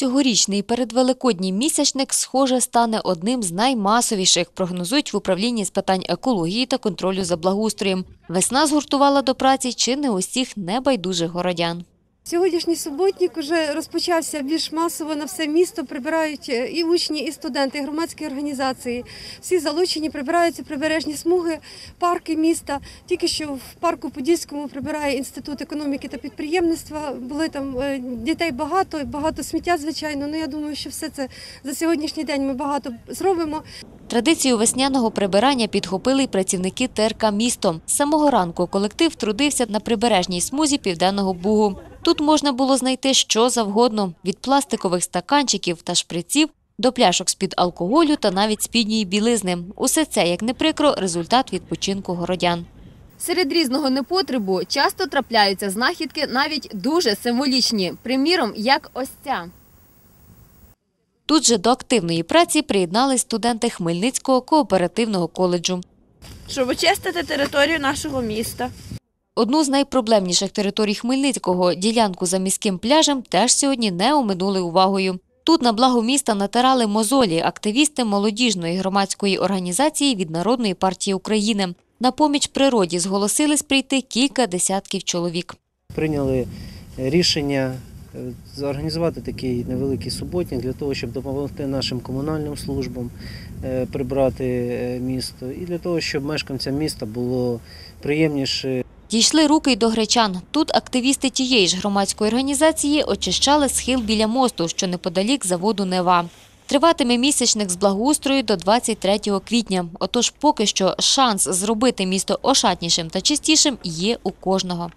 Цьогорічний передвеликодній місячник, схоже, стане одним з наймасовіших, прогнозують в управлінні з питань екології та контролю за благоустроєм. Весна згуртувала до праці чи не усіх небайдужих городян. Сьогоднішній суботник вже розпочався більш масово на все місто. Прибирають е, і учні, і студенти, і громадські організації. Всі залучені, прибираються прибережні смуги, парки міста. Тільки що в парку Подільському прибирає інститут економіки та підприємництва. Були там е, дітей багато, багато сміття, звичайно. Ну я думаю, що все це за сьогоднішній день ми багато зробимо. Традицію весняного прибирання підхопили й працівники ТРК «Місто». З самого ранку колектив трудився на прибережній смузі Південного Бугу. Тут можна було знайти що завгодно – від пластикових стаканчиків та шприців до пляшок з-під алкоголю та навіть спідньої білизни. Усе це, як не прикро, результат відпочинку городян. Серед різного непотребу часто трапляються знахідки навіть дуже символічні. Приміром, як ось ця. Тут же до активної праці приєднались студенти Хмельницького кооперативного коледжу. щоб очистити територію нашого міста. Одну з найпроблемніших територій Хмельницького – ділянку за міським пляжем – теж сьогодні не оминули увагою. Тут на благо міста натирали мозолі активісти молодіжної громадської організації від Народної партії України. На поміч природі зголосились прийти кілька десятків чоловік. прийняли рішення е, зорганізувати такий невеликий суботник для того, щоб допомогти нашим комунальним службам е, прибрати е, місто, і для того, щоб мешканцям міста було приємніше Дійшли руки й до гречан. Тут активісти тієї ж громадської організації очищали схил біля мосту, що неподалік заводу Нева. Триватиме місячник з благоустрою до 23 квітня. Отож, поки що шанс зробити місто ошатнішим та чистішим є у кожного.